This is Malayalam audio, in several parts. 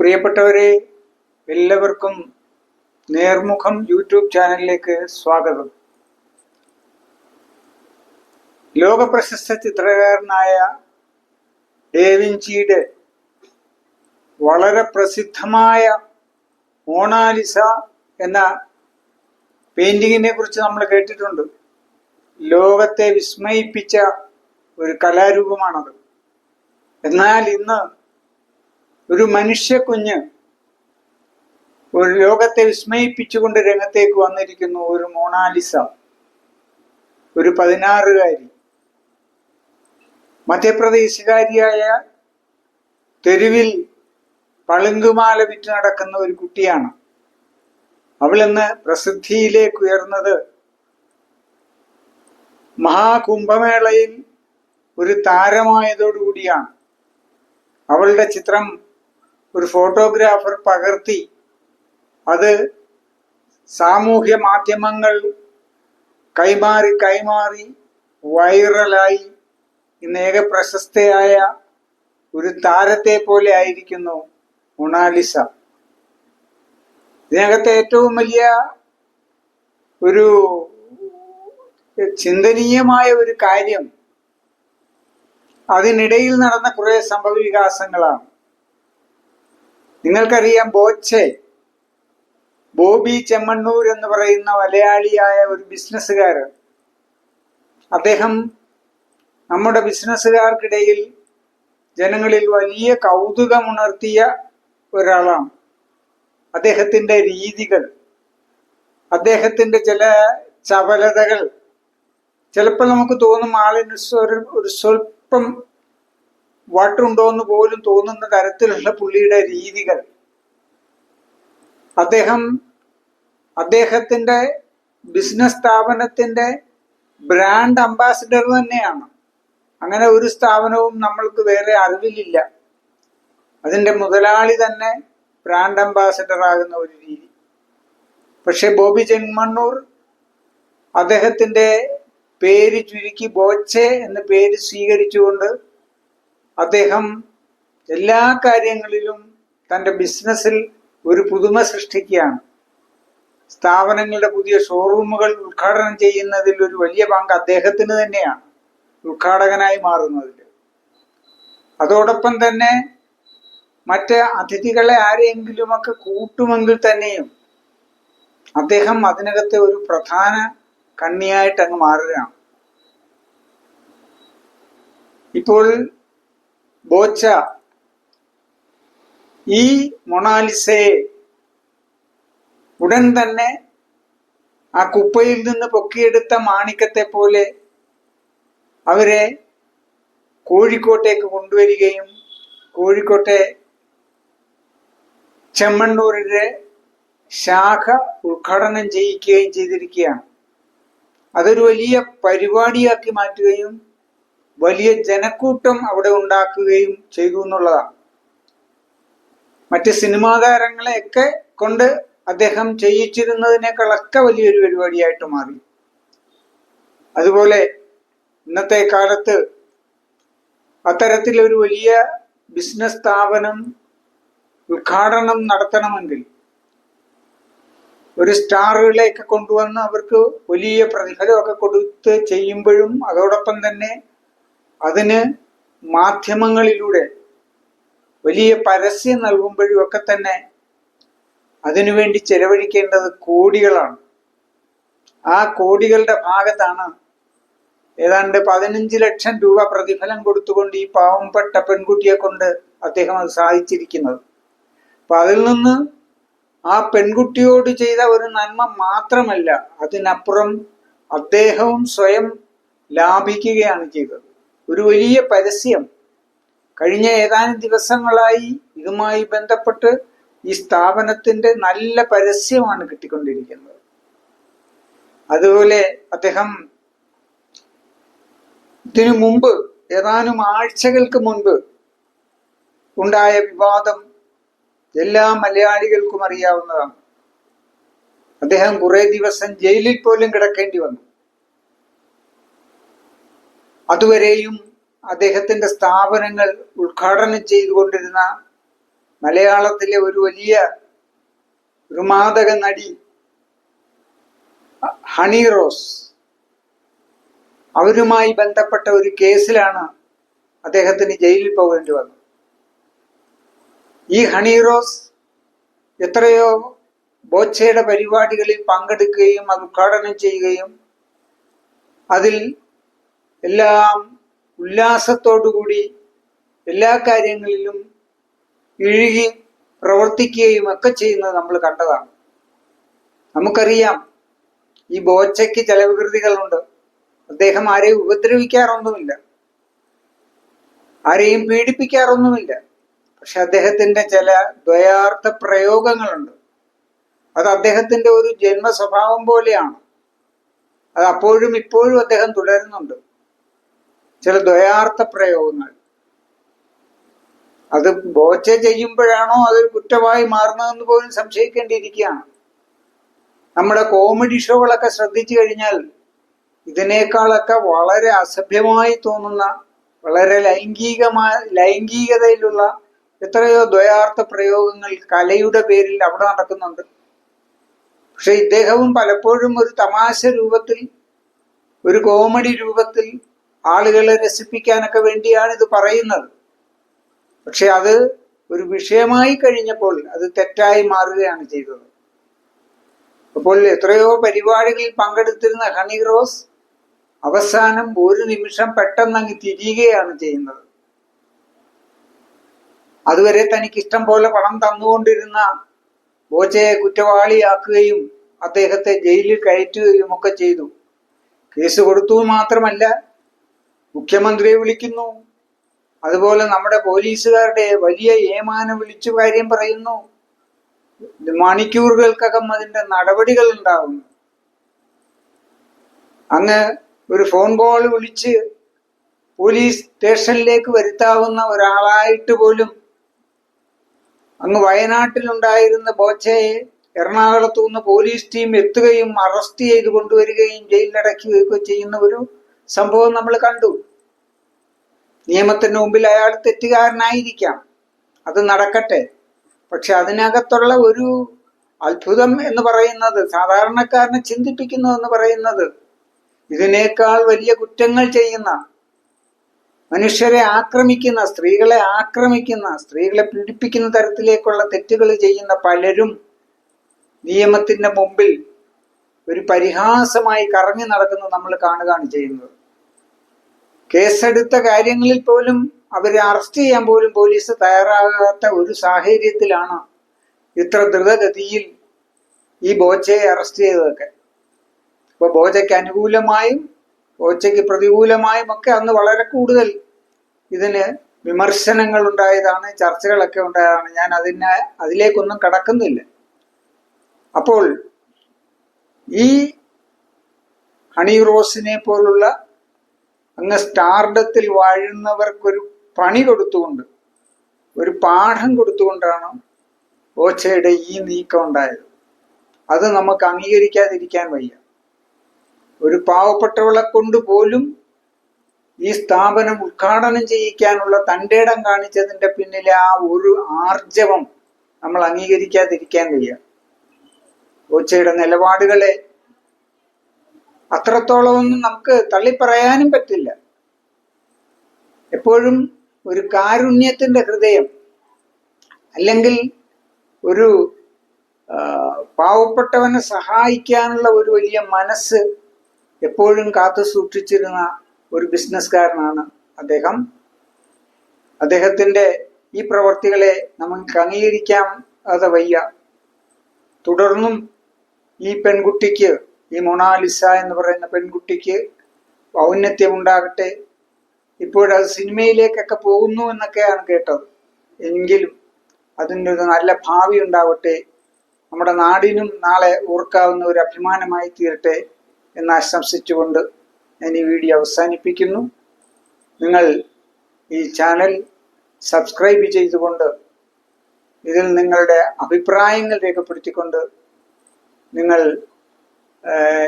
പ്രിയപ്പെട്ടവരെ എല്ലാവർക്കും നേർമുഖം യൂട്യൂബ് ചാനലിലേക്ക് സ്വാഗതം. ലോകപ്രശസ്ത ചിത്രകാരനായ ഡേവിഞ്ചിയുടെ വളരെ പ്രസിദ്ധമായ മോണാലിസ എന്ന പെയിന്റിങ്ങിനെ കുറിച്ച് നമ്മൾ കേട്ടിട്ടുണ്ട്. ലോകത്തെ വിസ്മയിപ്പിച്ച ഒരു കലാരൂപമാണത്. എന്നാൽ ഇന്ന് ഒരു മനുഷ്യ കുഞ്ഞ് ഒരു ലോകത്തെ വിസ്മയിപ്പിച്ചുകൊണ്ട് രംഗത്തേക്ക് വന്നിരിക്കുന്നു ഒരു മോണാലിസ ഒരു പതിനാറുകാരി. മധ്യപ്രദേശുകാരിയായ തെരുവിൽ പളുങ്കുമാല വിറ്റ് നടക്കുന്ന ഒരു കുട്ടിയാണ്. അവളിന്ന് പ്രസിദ്ധിയിലേക്ക് ഉയർന്നത് മഹാകുംഭമേളയിൽ ഒരു താരമായതോടുകൂടിയാണ്. അവളുടെ ചിത്രം ഒരു ഫോട്ടോഗ്രാഫർ പകർത്തി അത് സാമൂഹ്യ മാധ്യമങ്ങൾ കൈമാറി കൈമാറി വൈറലായി. ഇന്ന് ഏക പ്രശസ്തയായ ഒരു താരത്തെ പോലെ ആയിരിക്കുന്നു മൊണാലിസ. ഇതിനകത്തെ ഏറ്റവും വലിയ ഒരു ചിന്തനീയമായ ഒരു കാര്യം അതിനിടയിൽ നടന്ന കുറെ സംഭവ വികാസങ്ങളാണ്. നിങ്ങൾക്കറിയാം ബോച്ചെ. ബോബി ചെമ്മണ്ണൂർ എന്ന് പറയുന്ന മലയാളിയായ ഒരു ബിസിനസ്സുകാരൻ. അദ്ദേഹം നമ്മുടെ ബിസിനസ്സുകാർക്കിടയിൽ ജനങ്ങളിൽ വലിയ കൗതുകമുണർത്തിയ ഒരാളാണ്. അദ്ദേഹത്തിന്റെ രീതികൾ അദ്ദേഹത്തിന്റെ ചില ചപലതകൾ ചിലപ്പോൾ നമുക്ക് തോന്നും ആളിന് ഒരു ഒരു സ്വല്പം വട്ടുണ്ടോ എന്ന് പോലും തോന്നുന്ന തരത്തിലുള്ള പുള്ളിയുടെ രീതികൾ. അദ്ദേഹം അദ്ദേഹത്തിന്റെ ബിസിനസ് സ്ഥാപനത്തിന്റെ ബ്രാൻഡ് അംബാസിഡർ തന്നെയാണ്. അങ്ങനെ ഒരു സ്ഥാപനവും നമ്മൾക്ക് വേറെ അറിവിലില്ല. അതിന്റെ മുതലാളി തന്നെ ബ്രാൻഡ് അംബാസിഡർ ആകുന്ന ഒരു രീതി. പക്ഷെ ബോബി ചെമ്മണ്ണൂർ അദ്ദേഹത്തിന്റെ പേര് ചുരുക്കി ബോച്ചെ എന്ന പേര് സ്വീകരിച്ചുകൊണ്ട് അദ്ദേഹം എല്ലാ കാര്യങ്ങളിലും തന്റെ ബിസിനസ്സിൽ ഒരു പുതുമ സൃഷ്ടിക്കുകയാണ്. സ്ഥാപനങ്ങളുടെ പുതിയ ഷോറൂമുകൾ ഉദ്ഘാടനം ചെയ്യുന്നതിൽ ഒരു വലിയ പങ്ക് അദ്ദേഹത്തിന് തന്നെയാണ് ഉദ്ഘാടകനായി മാറുന്നതിൽ. അതോടൊപ്പം തന്നെ മറ്റ് അതിഥികളെ ആരെയെങ്കിലുമൊക്കെ കൂട്ടുമെങ്കിൽ തന്നെയും അദ്ദേഹം അതിനകത്തെ ഒരു പ്രധാന കണ്ണിയായിട്ട് അങ്ങ് മാറുകയാണ്. ഇപ്പോൾ ബോച്ച. ഈ മൊണാലിസയെ ഉടൻ തന്നെ ആ കുപ്പയിൽ നിന്ന് പൊക്കിയെടുത്ത മാണിക്കത്തെ പോലെ അവരെ കോഴിക്കോട്ടേക്ക് കൊണ്ടുവരികയും കോഴിക്കോട്ടെ ചെമ്മണ്ണൂരിന്റെ ശാഖ ഉദ്ഘാടനം ചെയ്യിക്കുകയും ചെയ്തിരിക്കുകയാണ്. അതൊരു വലിയ പരിപാടിയാക്കി മാറ്റുകയും വലിയ ജനക്കൂട്ടം അവിടെ ഉണ്ടാക്കുകയും ചെയ്തു എന്നുള്ളതാണ്. മറ്റ് സിനിമാ താരങ്ങളെയൊക്കെ കൊണ്ട് അദ്ദേഹം ചെയ്യിച്ചിരുന്നതിനേക്കാളൊക്കെ വലിയൊരു പരിപാടിയായിട്ട് മാറി. അതുപോലെ ഇന്നത്തെ കാലത്ത് അത്തരത്തിലൊരു വലിയ ബിസിനസ് സ്ഥാപനം ഉദ്ഘാടനം നടത്തണമെങ്കിൽ ഒരു സ്റ്റാറുകളെയൊക്കെ കൊണ്ടുവന്ന് അവർക്ക് വലിയ പ്രതിഫലമൊക്കെ കൊടുത്ത് ചെയ്യുമ്പോഴും അതോടൊപ്പം തന്നെ അതിന് മാധ്യമങ്ങളിലൂടെ വലിയ പരസ്യം നൽകുമ്പോഴും ഒക്കെ തന്നെ അതിനുവേണ്ടി ചെലവഴിക്കേണ്ടത് കോടികളാണ്. ആ കോടികളുടെ ഭാഗത്താണ് ഏതാണ്ട് പതിനഞ്ച് ലക്ഷം രൂപ പ്രതിഫലം കൊടുത്തുകൊണ്ട് ഈ പാവംപെട്ട പെൺകുട്ടിയെ കൊണ്ട് അദ്ദേഹം അത് സാധിച്ചിരിക്കുന്നത്. അപ്പൊ അതിൽ നിന്ന് ആ പെൺകുട്ടിയോട് ചെയ്ത ഒരു നന്മ മാത്രമല്ല അതിനപ്പുറം അദ്ദേഹവും സ്വയം ലാഭിക്കുകയാണ് ചെയ്തത്. ഒരു വലിയ പരസ്യം. കഴിഞ്ഞ ഏതാനും ദിവസങ്ങളായി ഇതുമായി ബന്ധപ്പെട്ട് ഈ സ്ഥാപനത്തിന്റെ നല്ല പരസ്യമാണ് കിട്ടിക്കൊണ്ടിരിക്കുന്നത്. അതുപോലെ അദ്ദേഹം ഇതിനു മുമ്പ് ഏതാനും ആഴ്ചകൾക്ക് മുൻപ് ഉണ്ടായ വിവാദം എല്ലാ മലയാളികൾക്കും അറിയാവുന്നതാണ്. അദ്ദേഹം കുറെ ദിവസം ജയിലിൽ പോലും കിടക്കേണ്ടി വന്നു. അതുവരെയും അദ്ദേഹത്തിന്റെ സ്ഥാപനങ്ങൾ ഉദ്ഘാടനം ചെയ്തുകൊണ്ടിരുന്ന മലയാളത്തിലെ ഒരു വലിയ ഒരു മാതക നടി ഹണി റോസ്. അവരുമായി ബന്ധപ്പെട്ട ഒരു കേസിലാണ് അദ്ദേഹത്തിന് ജയിലിൽ പോകേണ്ടി വന്നത്. ഈ ഹണി റോസ് എത്രയോ ബോച്ചയുടെ പരിപാടികളിൽ പങ്കെടുക്കുകയും അത് ഉദ്ഘാടനം ചെയ്യുകയും അതിൽ എല്ലാം ഉല്ലാസത്തോടുകൂടി എല്ലാ കാര്യങ്ങളിലും ഇഴുകി പ്രവർത്തിക്കുകയും ഒക്കെ ചെയ്യുന്നത് നമ്മൾ കണ്ടതാണ്. നമുക്കറിയാം ഈ ബോച്ചയ്ക്ക് ചില വികൃതികളുണ്ട് അദ്ദേഹം ആരെയും ഉപദ്രവിക്കാറൊന്നുമില്ല. ആരെയും പീഡിപ്പിക്കാറൊന്നുമില്ല. പക്ഷെ അദ്ദേഹത്തിന്റെ ചില ദ്വയാർത്ഥ പ്രയോഗങ്ങളുണ്ട്. അത് അദ്ദേഹത്തിന്റെ ഒരു ജന്മ സ്വഭാവം പോലെയാണ്. അത് അപ്പോഴും ഇപ്പോഴും അദ്ദേഹം തുടരുന്നുണ്ട്. ചില ദ്വയാർത്ഥ പ്രയോഗങ്ങൾ. അത് ബോച്ച ചെയ്യുമ്പോഴാണോ അതൊരു കുറ്റമായി മാറുന്നതെന്ന് പോലും സംശയിക്കേണ്ടിയിരിക്കുകയാണ്. നമ്മുടെ കോമഡി ഷോകളൊക്കെ ശ്രദ്ധിച്ചു കഴിഞ്ഞാൽ ഇതിനേക്കാളൊക്കെ വളരെ അസഭ്യമായി തോന്നുന്ന വളരെ ലൈംഗികമായ ലൈംഗികതയിലുള്ള എത്രയോ ദ്വയാർത്ഥ പ്രയോഗങ്ങൾ കലയുടെ പേരിൽ അവിടെ നടക്കുന്നുണ്ട്. പക്ഷെ ഇദ്ദേഹവും പലപ്പോഴും ഒരു തമാശ രൂപത്തിൽ ഒരു കോമഡി രൂപത്തിൽ ആളുകളെ രസിപ്പിക്കാനൊക്കെ വേണ്ടിയാണ് ഇത് പറയുന്നത്. പക്ഷെ അത് ഒരു വിഷയമായി കഴിഞ്ഞപ്പോൾ അത് തെറ്റായി മാറുകയാണ് ചെയ്തത്. അപ്പോൾ എത്രയോ പരിപാടികളിൽ പങ്കെടുത്തിരുന്ന ഹണി റോസ് അവസാനം ഒരു നിമിഷം പെട്ടെന്ന് അങ്ങ് തിരിയുകയാണ് ചെയ്യുന്നത്. അതുവരെ തനിക്ക് ഇഷ്ടം പോലെ പണം തന്നുകൊണ്ടിരുന്ന ബോച്ചയെ കുറ്റവാളിയാക്കുകയും അദ്ദേഹത്തെ ജയിലിൽ കയറ്റുകയും ഒക്കെ ചെയ്തു. കേസ് കൊടുത്തു മാത്രമല്ല മുഖ്യമന്ത്രിയെ വിളിക്കുന്നു. അതുപോലെ നമ്മുടെ പോലീസുകാരുടെ വലിയ ഏമാനം വിളിച്ചു കാര്യം പറയുന്നു. മണിക്കൂറുകൾക്കകം അതിന്റെ നടപടികൾ ഉണ്ടാകുന്നു അങ്ങ് ഒരു ഫോൺ കോൾ വിളിച്ച് പോലീസ് സ്റ്റേഷനിലേക്ക് വരുത്താവുന്ന ഒരാളായിട്ട് പോലും അങ്ങ് വയനാട്ടിലുണ്ടായിരുന്ന ബോച്ചയെ എറണാകുളത്തു നിന്ന് പോലീസ് ടീം എത്തുകയും അറസ്റ്റ് ചെയ്ത് കൊണ്ടുവരികയും ജയിലിലടക്കുകയൊക്കെ ചെയ്യുന്ന ഒരു സംഭവം നമ്മൾ കണ്ടു. നിയമത്തിന് മുമ്പിൽ അയാൾ തെറ്റുകാരനായിരിക്കാം. അത് നടക്കട്ടെ. പക്ഷെ അതിനകത്തുള്ള ഒരു അത്ഭുതം എന്ന് പറയുന്നത് സാധാരണക്കാരനെ ചിന്തിപ്പിക്കുന്നു എന്ന് പറയുന്നത് ഇതിനേക്കാൾ വലിയ കുറ്റങ്ങൾ ചെയ്യുന്ന മനുഷ്യരെ ആക്രമിക്കുന്ന സ്ത്രീകളെ ആക്രമിക്കുന്ന സ്ത്രീകളെ പീഡിപ്പിക്കുന്ന തരത്തിലേക്കുള്ള തെറ്റുകൾ ചെയ്യുന്ന പലരും നിയമത്തിന്റെ മുമ്പിൽ ഒരു പരിഹാസമായി കറങ്ങി നടക്കുന്നത് നമ്മൾ കാണുകയാണ് ചെയ്യുന്നത്. കേസെടുത്ത കാര്യങ്ങളിൽ പോലും അവരെ അറസ്റ്റ് ചെയ്യാൻ പോലും പോലീസ് തയ്യാറാകാത്ത ഒരു സാഹചര്യത്തിലാണ് ഇത്ര ദ്രുതഗതിയിൽ ഈ ബോച്ചയെ അറസ്റ്റ് ചെയ്തതൊക്കെ. ഇപ്പൊ ബോച്ചയ്ക്ക് അനുകൂലമായും ബോച്ചയ്ക്ക് പ്രതികൂലമായും ഒക്കെ അന്ന് വളരെ കൂടുതൽ ഇതിന് വിമർശനങ്ങൾ ഉണ്ടായതാണ് ചർച്ചകളൊക്കെ ഉണ്ടായതാണ്. ഞാൻ അതിനെ അതിലേക്കൊന്നും കടക്കുന്നില്ല. അപ്പോൾ ഈ ഹണി റോസിനെ പോലുള്ള അങ്ങ് സ്റ്റാർഡത്തിൽ വാഴുന്നവർക്കൊരു പണി കൊടുത്തുകൊണ്ട് ഒരു പാഠം കൊടുത്തുകൊണ്ടാണ് ഓച്ചയുടെ ഈ നീക്കം ഉണ്ടായത്. അത് നമുക്ക് അംഗീകരിക്കാതിരിക്കാൻ വയ്യ. ഒരു പാവപ്പെട്ടവളെ കൊണ്ട് പോലും ഈ സ്ഥാപനം ഉദ്ഘാടനം ചെയ്യിക്കാനുള്ള തന്റെ ഇടം കാണിച്ചതിന്റെ പിന്നിലെ ആ ഒരു ആർജവം നമ്മൾ അംഗീകരിക്കാതിരിക്കാൻ വയ്യ. ഓച്ചയുടെ നിലപാടുകളെ അത്രത്തോളമൊന്നും നമുക്ക് തള്ളിപ്പറയാനും പറ്റില്ല. എപ്പോഴും ഒരു കാരുണ്യത്തിന്റെ ഹൃദയം അല്ലെങ്കിൽ ഒരു പാവപ്പെട്ടവനെ സഹായിക്കാനുള്ള ഒരു വലിയ മനസ്സ് എപ്പോഴും കാത്തു സൂക്ഷിച്ചിരുന്ന ഒരു ബിസിനസ്സുകാരനാണ് അദ്ദേഹം. അദ്ദേഹത്തിന്റെ ഈ പ്രവർത്തികളെ നമുക്ക് അംഗീകരിക്കാം അത് വയ്യ. തുടർന്നും ഈ പെൺകുട്ടിക്ക് ഈ മൊണാലിസ എന്ന് പറയുന്ന പെൺകുട്ടിക്ക് ഔന്നത്യം ഉണ്ടാകട്ടെ ഇപ്പോഴത് സിനിമയിലേക്കൊക്കെ പോകുന്നു എന്നൊക്കെയാണ് കേട്ടത്. എങ്കിലും അതിന്റെ ഒരു നല്ല ഭാവി ഉണ്ടാവട്ടെ. നമ്മുടെ നാടിനും നാളെ ഓർക്കാവുന്ന ഒരു അഭിമാനമായി തീരട്ടെ എന്ന് ആശംസിച്ചുകൊണ്ട് ഞാൻ ഈ വീഡിയോ അവസാനിപ്പിക്കുന്നു. നിങ്ങൾ ഈ ചാനൽ സബ്സ്ക്രൈബ് ചെയ്തുകൊണ്ട് ഇതിൽ നിങ്ങളുടെ അഭിപ്രായങ്ങൾ രേഖപ്പെടുത്തിക്കൊണ്ട് നിങ്ങൾ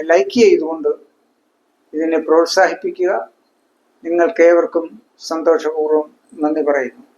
ലൈക്ക് ചെയ്തുകൊണ്ട് ഇതിനെ പ്രോത്സാഹിപ്പിക്കുക. നിങ്ങൾക്കേവർക്കും സന്തോഷപൂർവം നന്ദി പറയുന്നു.